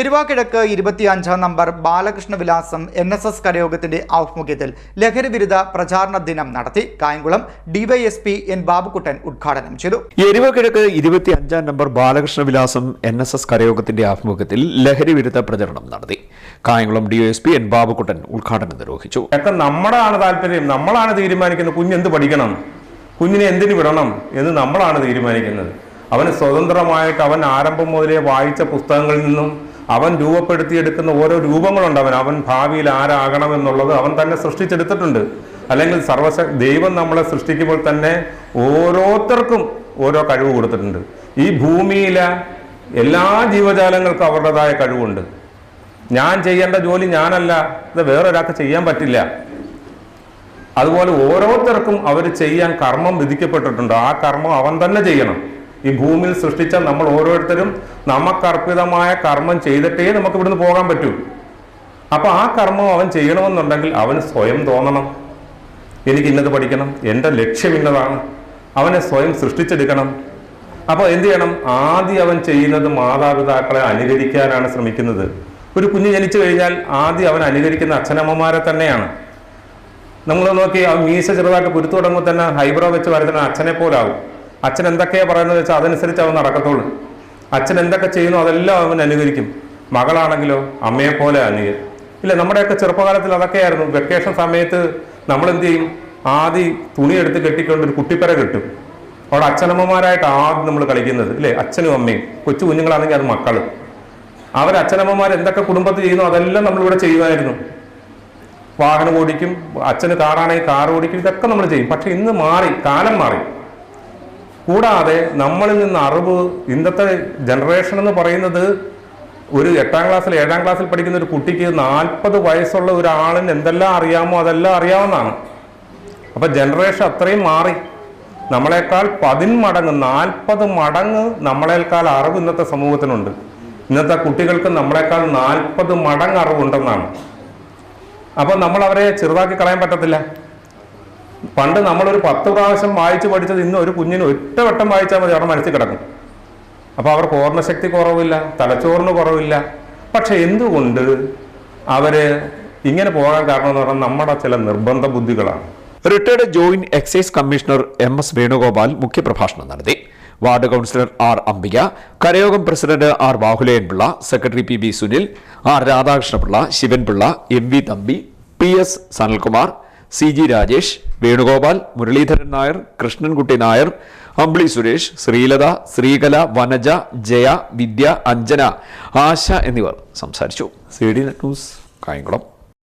എരുവാക്കിഴക്ക് ഇരുപത്തിയഞ്ചാം നമ്പർ ബാലകൃഷ്ണ വിലാസം N S S കരയോഗത്തിന്റെ ആഭിമുഖ്യത്തിൽ ലഹരി വിരുദ്ധ പ്രചാരണ ദിനം നടത്തി. കായംകുളം ഡിവൈഎസ്പി എൻ ബാബുക്കുട്ടൻ ഉദ്ഘാടനം ചെയ്തു. എരുവാക്കിഴക്ക് ഇരുപത്തി അഞ്ചാം നമ്പർ ബാലകൃഷ്ണ വിലാസം എൻ എസ് എസ് കരയോഗത്തിന്റെ ആഭിമുഖ്യത്തിൽ ലഹരി വിരുദ്ധ പ്രചരണം നടത്തി. കായംകുളം ഡിവൈഎസ്പി എൻ ബാബുക്കുട്ടൻ ഉദ്ഘാടനം നിർവഹിച്ചു. ഒക്കെ നമ്മളാണ് താല്പര്യം. നമ്മളാണ് തീരുമാനിക്കുന്നത്. കുഞ്ഞ് എന്ത് പഠിക്കണം? കുഞ്ഞിനെ എന്തിനു വിടണം എന്ന് നമ്മളാണ് തീരുമാനിക്കുന്നത്. അവന് സ്വതന്ത്രമായിട്ട് അവൻ ആരംഭം മുതലേ വായിച്ച പുസ്തകങ്ങളിൽ നിന്നും അവൻ രൂപപ്പെടുത്തിയെടുക്കുന്ന ഓരോ രൂപങ്ങളുണ്ട് അവൻ. അവൻ ഭാവിയിൽ ആരാകണം എന്നുള്ളത് അവൻ തന്നെ സൃഷ്ടിച്ചെടുത്തിട്ടുണ്ട്. അല്ലെങ്കിൽ സർവശ ദൈവം നമ്മളെ സൃഷ്ടിക്കുമ്പോൾ തന്നെ ഓരോരുത്തർക്കും ഓരോ കഴിവ് കൊടുത്തിട്ടുണ്ട്. ഈ ഭൂമിയിലെ എല്ലാ ജീവജാലങ്ങൾക്കും അവരുടേതായ കഴിവുണ്ട്. ഞാൻ ചെയ്യേണ്ട ജോലി ഞാനല്ല. ഇത് വേറൊരാൾക്ക് ചെയ്യാൻ പറ്റില്ല. അതുപോലെ ഓരോരുത്തർക്കും അവർ ചെയ്യാൻ കർമ്മം വിധിക്കപ്പെട്ടിട്ടുണ്ട്. ആ കർമ്മം അവൻ തന്നെ ചെയ്യണം. ഈ ഭൂമിയിൽ സൃഷ്ടിച്ച നമ്മൾ ഓരോരുത്തരും നമുക്കർപ്പിതമായ കർമ്മം ചെയ്തിട്ടേ നമുക്ക് ഇവിടുന്ന് പോകാൻ പറ്റൂ. അപ്പൊ ആ കർമ്മം അവൻ ചെയ്യണമെന്നുണ്ടെങ്കിൽ അവൻ സ്വയം തോന്നണം. എനിക്ക് ഇന്നത് പഠിക്കണം എന്റെ ലക്ഷ്യം ഇന്നതാണ്. അവനെ സ്വയം സൃഷ്ടിച്ചെടുക്കണം. അപ്പോൾ എന്ത് ചെയ്യണം? ആദ്യം അവൻ ചെയ്യുന്നത് മാതാപിതാക്കളെ അനുകരിക്കാനാണ് ശ്രമിക്കുന്നത്. ഒരു കുഞ്ഞ് ജനിച്ചു കഴിഞ്ഞാൽ ആദ്യം അവൻ അനുകരിക്കുന്ന അച്ഛനമ്മമാരെ തന്നെയാണ്. നമ്മൾ നോക്കി ആ മീശ ചെറുതായിട്ട് കുരുത്തു തുടങ്ങുമ്പോൾ തന്നെ ഹൈബ്രോ വെച്ച് വരുന്ന അച്ഛനെ പോലാവും. അച്ഛൻ എന്തൊക്കെയാ പറയുന്നത് വെച്ചാൽ അതനുസരിച്ച് അവൻ നടക്കത്തുള്ളൂ. അച്ഛൻ എന്തൊക്കെ ചെയ്യുന്നു അതെല്ലാം അവൻ അനുകരിക്കും. മകളാണെങ്കിലോ അമ്മയെ പോലെ അനുകരിക്കും ഇല്ല നമ്മുടെയൊക്കെ ചെറുപ്പകാലത്തിൽ അതൊക്കെയായിരുന്നു. വെക്കേഷൻ സമയത്ത് നമ്മൾ എന്ത് ചെയ്യും? ആദ്യം തുണി എടുത്ത് കെട്ടിക്കൊണ്ട് ഒരു കുട്ടിപ്പര കിട്ടും. അവിടെ അച്ഛനമ്മമാരായിട്ട് ആദ്യം നമ്മൾ കളിക്കുന്നത്. ഇല്ലേ? അച്ഛനും അമ്മയും. കൊച്ചു കുഞ്ഞുങ്ങളാണെങ്കിൽ അത് മക്കൾ അവർ അച്ഛനമ്മമാർ എന്തൊക്കെ കുടുംബത്തിൽ ചെയ്യുന്നു അതെല്ലാം നമ്മളിവിടെ ചെയ്യുമായിരുന്നു. വാഹനം ഓടിക്കും. അച്ഛന് കാറാണെങ്കിൽ കാർ ഓടിക്കും. ഇതൊക്കെ നമ്മൾ ചെയ്യും. പക്ഷെ ഇന്ന് മാറി കാലം മാറി. കൂടാതെ നമ്മളിൽ നിന്ന് അറിവ് ഇന്നത്തെ ജനറേഷൻ എന്ന് പറയുന്നത് ഒരു എട്ടാം ക്ലാസ്സിൽ ഏഴാം ക്ലാസ്സിൽ പഠിക്കുന്ന ഒരു കുട്ടിക്ക് നാൽപ്പത് വയസ്സുള്ള ഒരാളിന് എന്തെല്ലാം അറിയാമോ അതെല്ലാം അറിയാവുന്നതാണ്. അപ്പൊ ജനറേഷൻ അത്രയും മാറി. നമ്മളെക്കാൾ പതിന്മടങ്ങ് നാൽപ്പത് മടങ്ങ് നമ്മളെക്കാൾ അറിവ് ഇന്നത്തെ സമൂഹത്തിനുണ്ട്. ഇന്നത്തെ കുട്ടികൾക്ക് നമ്മളെക്കാൾ നാൽപ്പത് മടങ്ങ് അറിവുണ്ടെന്നാണ്. അപ്പൊ നമ്മൾ അവരെ ചെറുതാക്കി കളയാൻ പറ്റത്തില്ല. പണ്ട് നമ്മളൊരു പത്ത് പ്രാവശ്യം വായിച്ച് പഠിച്ചത് ഇന്ന് ഒരു കുഞ്ഞിന് ഒറ്റ വട്ടം വായിച്ചാൽ മതി അവിടെ മനസ്സിൽ കിടക്കും. അപ്പോൾ അവർക്ക് ഓർമ്മശക്തി കുറവില്ല തലച്ചോറിന് കുറവില്ല. പക്ഷെ എന്തുകൊണ്ട് അവർ ഇങ്ങനെ പോകാൻ കാരണം എന്ന് പറഞ്ഞാൽ നമ്മുടെ ചില നിർബന്ധ ബുദ്ധികളാണ്. Retired joint excise commissioner M S Venugopal മുഖ്യപ്രഭാഷണം നടത്തി. Ward councillor R Ambika കരയോഗം president R Bahulayanpillai secretary P B Sunil R Radhakrishnapillai Sivanpillai M V Thampi P S Sanalkumar C G Rajesh Venugopal Muraleedharan Nair Krishnankutty Nair Ambili Suresh Sreelatha Sreekala Vanaja Jaya Vidya Anjana Asha എന്നിവർ സംസാരിച്ചു. C D net news Kayamkulam.